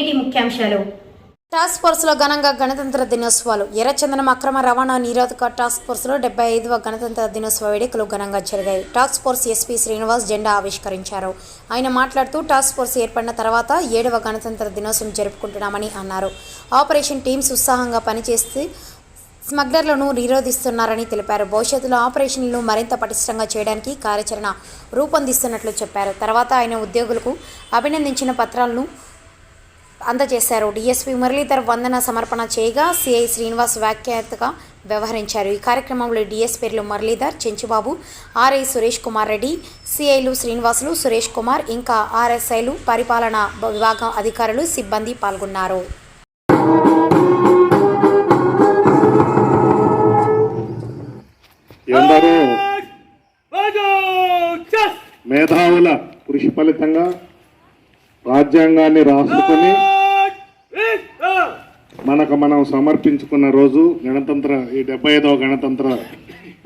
నేటి ముఖ్యాంశాలు. టాస్క్ ఫోర్స్లో ఘనంగా గణతంత్ర దినోత్సవాలు. ఎర్రచందనం అక్రమ రవాణా నిరోధక టాస్క్ ఫోర్స్లో డెబ్బై ఐదవ గణతంత్ర దినోత్సవ వేడుకలు ఘనంగా జరిగాయి. టాస్క్ ఫోర్స్ ఎస్పీ శ్రీనివాస్ జెండా ఆవిష్కరించారు. ఆయన మాట్లాడుతూ టాస్క్ ఫోర్స్ ఏర్పడిన తర్వాత ఏడవ గణతంత్ర దినోత్సవం జరుపుకుంటున్నామని అన్నారు. ఆపరేషన్ టీమ్స్ ఉత్సాహంగా పనిచేస్తూ స్మగ్లర్లను నిరోధిస్తున్నారని తెలిపారు. భవిష్యత్తులో ఆపరేషన్లను మరింత పటిష్టంగా చేయడానికి కార్యాచరణ రూపొందిస్తున్నట్లు చెప్పారు. తర్వాత ఆయన ఉద్యోగులకు అభినందించిన పత్రాలను అందజేశారు. డీఎస్పీ మురళీధర్ వందన సమర్పణ చేయగా సిఐ శ్రీనివాస్ వ్యాఖ్యాతగా వ్యవహరించారు. ఈ కార్యక్రమంలో డీఎస్పీలు మురళీధర్ చెంచుబాబు ఆర్ఐ సురేష్ కుమార్ రెడ్డి సిఐలు శ్రీనివాసులు సురేష్ కుమార్ ఇంకా ఆర్ఎస్ఐలు పరిపాలనా విభాగం అధికారులు సిబ్బంది పాల్గొన్నారు. ఎందరో మేధావుల కృషి ఫలితంగా రాజ్యాంగాన్ని రాసుకొని మనకు మనం సమర్పించుకున్న రోజు గణతంత్ర ఈ డెబ్బై ఐదవ గణతంత్ర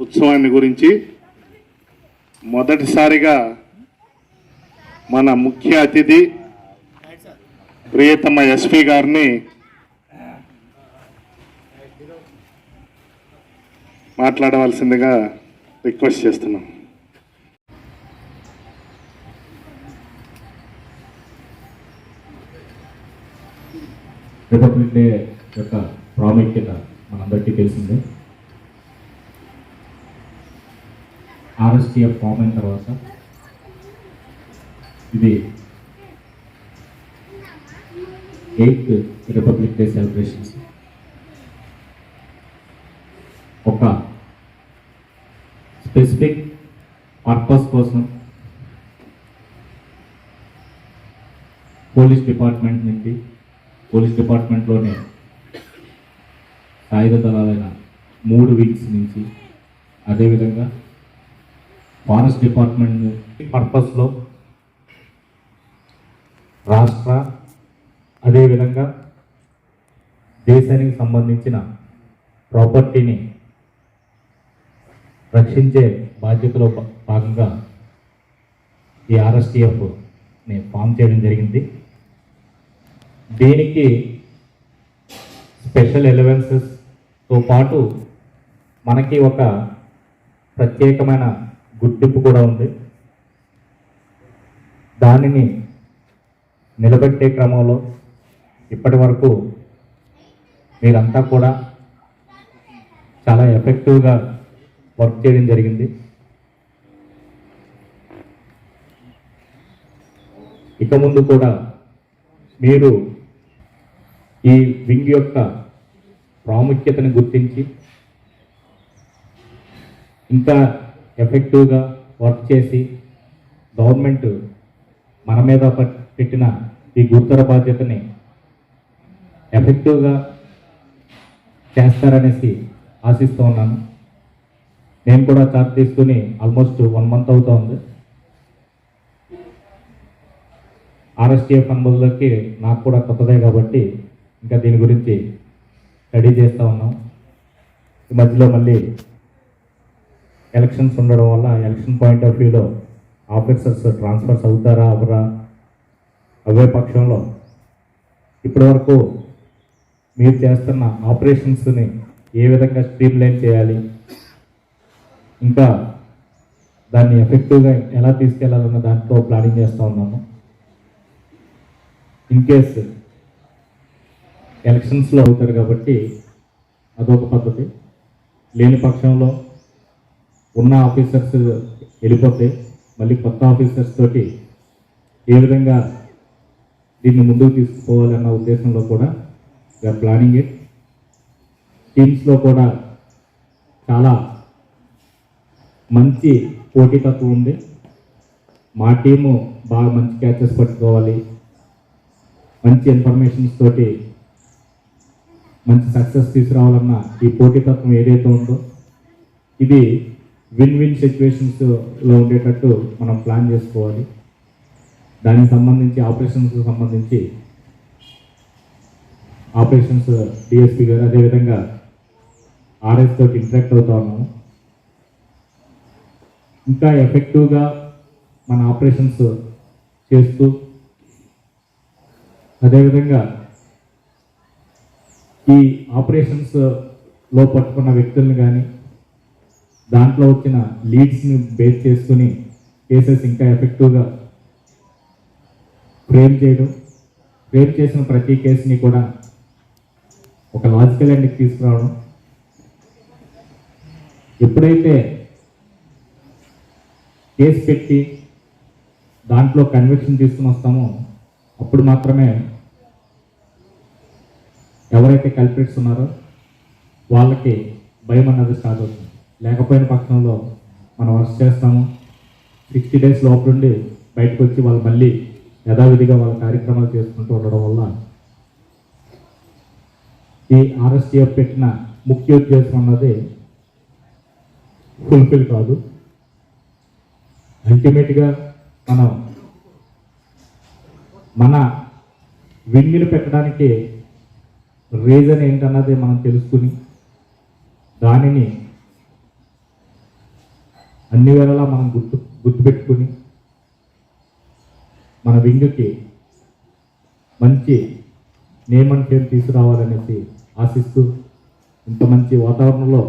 ఉత్సవాన్ని గురించి మొదటిసారిగా మన ముఖ్య అతిథి ప్రియతమ ఎస్పీ గారిని మాట్లాడవలసిందిగా రిక్వెస్ట్ చేస్తున్నాం. రిపబ్లిక్ డే యొక్క ప్రాముఖ్యత మనందరికీ తెలిసిందే. ఆర్ఎస్టీఎఫ్ ఫామ్ అయిన తర్వాత ఇది ఎయిత్ రిపబ్లిక్ డే సెలబ్రేషన్స్. ఒక స్పెసిఫిక్ పర్పస్ కోసం పోలీస్ డిపార్ట్మెంట్ నుండి పోలీస్ డిపార్ట్మెంట్లోనే సాయుధ దళాలైన మూడు వీక్స్ నుంచి అదేవిధంగా ఫారెస్ట్ డిపార్ట్మెంట్ పర్పస్లో రాష్ట్ర అదేవిధంగా దేశానికి సంబంధించిన ప్రాపర్టీని రక్షించే బాధ్యతలో భాగంగా ఈ ఆర్ఎస్టీఎఫ్ని ఫామ్ చేయడం జరిగింది. దీనికి స్పెషల్ ఎలవెన్సెస్తో పాటు మనకి ఒక ప్రత్యేకమైన గుర్తింపు కూడా ఉంది. దానిని నిలబెట్టే క్రమంలో ఇప్పటి వరకు మీరంతా కూడా చాలా ఎఫెక్టివ్గా వర్క్ చేయడం జరిగింది. ఇక ముందు కూడా మీరు ఈ వింగ్ యొక్క ప్రాముఖ్యతను గుర్తించి ఇంకా ఎఫెక్టివ్గా వర్క్ చేసి గవర్నమెంట్ మన మీద పెట్టిన ఈ గురుతర బాధ్యతని ఎఫెక్టివ్గా చేస్తారనేసి ఆశిస్తూ ఉన్నాను. నేను కూడా చార్జ్ తీసుకుని ఆల్మోస్ట్ వన్ మంత్ అవుతూ ఉంది. ఆర్ఎస్టీఎఫ్ అనుమతులకి నాకు కూడా కొత్తదే కాబట్టి ఇంకా దీని గురించి స్టడీ చేస్తూ ఉన్నాం. ఈ మధ్యలో మళ్ళీ ఎలక్షన్స్ ఉండడం వల్ల ఎలక్షన్ పాయింట్ ఆఫ్ వ్యూలో ఆఫీసర్స్ ట్రాన్స్ఫర్స్ అవుతారా అవరా అవే పక్షంలో ఇప్పటివరకు మీరు చేస్తున్న ఆపరేషన్స్ని ఏ విధంగా స్ట్రీమ్ లైన్ చేయాలి ఇంకా దాన్ని ఎఫెక్టివ్గా ఎలా తీసుకెళ్ళాలన్న దాంట్లో ప్లానింగ్ చేస్తూ ఉన్నాము. ఇన్ కేస్ ఎలక్షన్స్లో అవుతారు కాబట్టి అదొక పద్ధతి. లేని పక్షంలో ఉన్న ఆఫీసర్స్ వెళ్ళిపోతే మళ్ళీ కొత్త ఆఫీసర్స్ తోటి ఏ విధంగా దీన్ని ముందుకు తీసుకుపోవాలన్న ఉద్దేశంలో కూడా వీఆర్ ప్లానింగ్ ఇట్ టీమ్స్లో కూడా చాలా మంచి పోటీతత్వం ఉంది. మా టీము బాగా మంచి క్యాచెస్ పట్టుకోవాలి. మంచి ఇన్ఫర్మేషన్స్ తోటి మంచి సక్సెస్ తీసుకురావాలన్న ఈ పోటీతత్వం ఏదైతే ఉందో ఇది విన్ విన్ సిచ్యువేషన్స్లో ఉండేటట్టు మనం ప్లాన్ చేసుకోవాలి. దానికి సంబంధించి ఆపరేషన్స్కి సంబంధించి ఆపరేషన్స్ డిఎస్పీ గారు అదేవిధంగా ఆర్ఎస్ తోటి ఇంటరాక్ట్ అవుతా ఉన్నాము. ఇంకా ఎఫెక్టివ్గా మన ఆపరేషన్స్ చేస్తూ అదేవిధంగా ఈ ఆపరేషన్స్లో పట్టుకున్న వ్యక్తులను కానీ దాంట్లో వచ్చిన లీడ్స్ని బేస్ చేసుకుని కేసెస్ ఇంకా ఎఫెక్టివ్గా ఫ్రేమ్ చేయడం ఫ్రేమ్ చేసిన ప్రతి కేసుని కూడా ఒక లాజికల్ ఎండ్కి తీసుకురావడం. ఎప్పుడైతే కేసు పెట్టి దాంట్లో కన్విక్షన్ తీసుకుని వస్తామో అప్పుడు మాత్రమే ఎవరైతే కల్పిట్స్ ఉన్నారో వాళ్ళకి భయం అన్నది స్టార్ట్ అవుతుంది. లేకపోయిన పక్షంలో మనం వర్క్ చేస్తాము. సిక్స్టీ డేస్ లోపల నుండి బయటకు వచ్చి వాళ్ళు మళ్ళీ యథావిధిగా వాళ్ళ కార్యక్రమాలు చేసుకుంటూ ఉండడం వల్ల ఈ ఆర్ఎస్టీఎఫ్ పెట్టిన ముఖ్య ఉద్దేశం అన్నది ఫుల్ఫిల్ కాదు. అల్టిమేట్గా మనం మన వింగిని పెట్టడానికి రీజన్ ఏంటన్నది మనం తెలుసుకుని దానిని అన్ని వేళలా మనం గుర్తు గుర్తుపెట్టుకుని మన వింగ్కి మంచి నేమ్ అండ్ తీసుకురావాలనేసి ఆశిస్తూ ఇంత మంచి వాతావరణంలో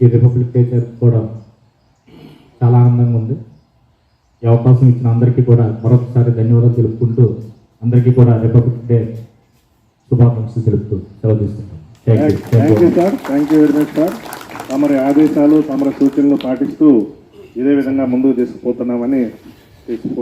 ఈ రిపబ్లిక్ డే జరుపుకోవడం చాలా ఆనందంగా ఉంది. ఈ అవకాశం ఇచ్చిన అందరికీ కూడా మరొకసారి ధన్యవాదాలు తెలుపుకుంటూ అందరికీ కూడా రిపబ్లిక్ డే శుభాకాంక్షలు తెలుపుతూ సెలవు తీసుకుంటాం. Thank you sir thank you very much sir తమరి ఆదేశాలు తమరి సూచనలు పాటిస్తూ ఇదే విధంగా ముందుకు తీసుకుపోతున్నామని తీసుకు